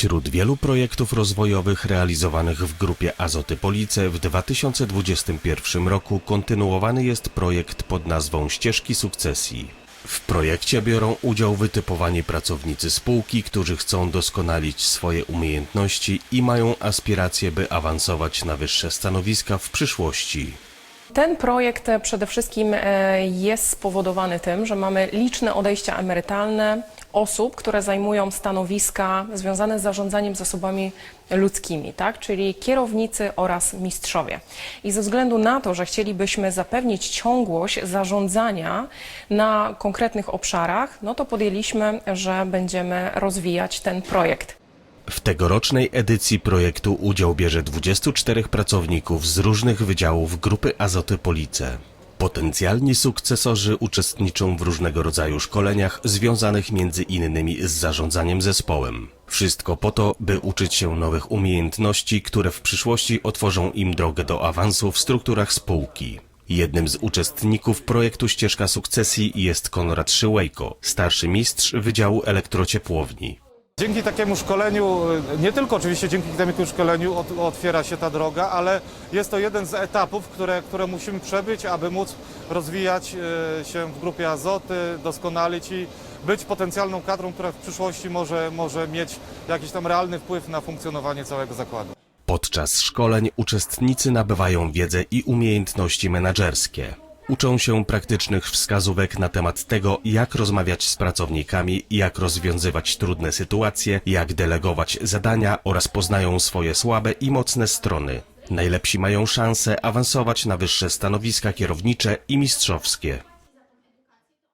Wśród wielu projektów rozwojowych realizowanych w grupie Azoty Police w 2021 roku kontynuowany jest projekt pod nazwą Ścieżki Sukcesji. W projekcie biorą udział wytypowani pracownicy spółki, którzy chcą doskonalić swoje umiejętności i mają aspiracje, by awansować na wyższe stanowiska w przyszłości. Ten projekt e, przede wszystkim e, jest spowodowany tym, że mamy liczne odejścia emerytalne osób, które zajmują stanowiska związane z zarządzaniem zasobami ludzkimi, tak? czyli kierownicy oraz mistrzowie. I ze względu na to, że chcielibyśmy zapewnić ciągłość zarządzania na konkretnych obszarach, no to podjęliśmy, że będziemy rozwijać ten projekt. W tegorocznej edycji projektu udział bierze 24 pracowników z różnych wydziałów grupy Azoty Police. Potencjalni sukcesorzy uczestniczą w różnego rodzaju szkoleniach związanych między innymi z zarządzaniem zespołem. Wszystko po to, by uczyć się nowych umiejętności, które w przyszłości otworzą im drogę do awansu w strukturach spółki. Jednym z uczestników projektu Ścieżka Sukcesji jest Konrad Szyłejko, starszy mistrz Wydziału Elektrociepłowni. Dzięki takiemu szkoleniu, nie tylko oczywiście dzięki takiemu szkoleniu ot- otwiera się ta droga, ale jest to jeden z etapów, które, które musimy przebyć, aby móc rozwijać e, się w grupie Azoty, doskonalić i być potencjalną kadrą, która w przyszłości może, może mieć jakiś tam realny wpływ na funkcjonowanie całego zakładu. Podczas szkoleń uczestnicy nabywają wiedzę i umiejętności menedżerskie. Uczą się praktycznych wskazówek na temat tego, jak rozmawiać z pracownikami, jak rozwiązywać trudne sytuacje, jak delegować zadania oraz poznają swoje słabe i mocne strony. Najlepsi mają szansę awansować na wyższe stanowiska kierownicze i mistrzowskie.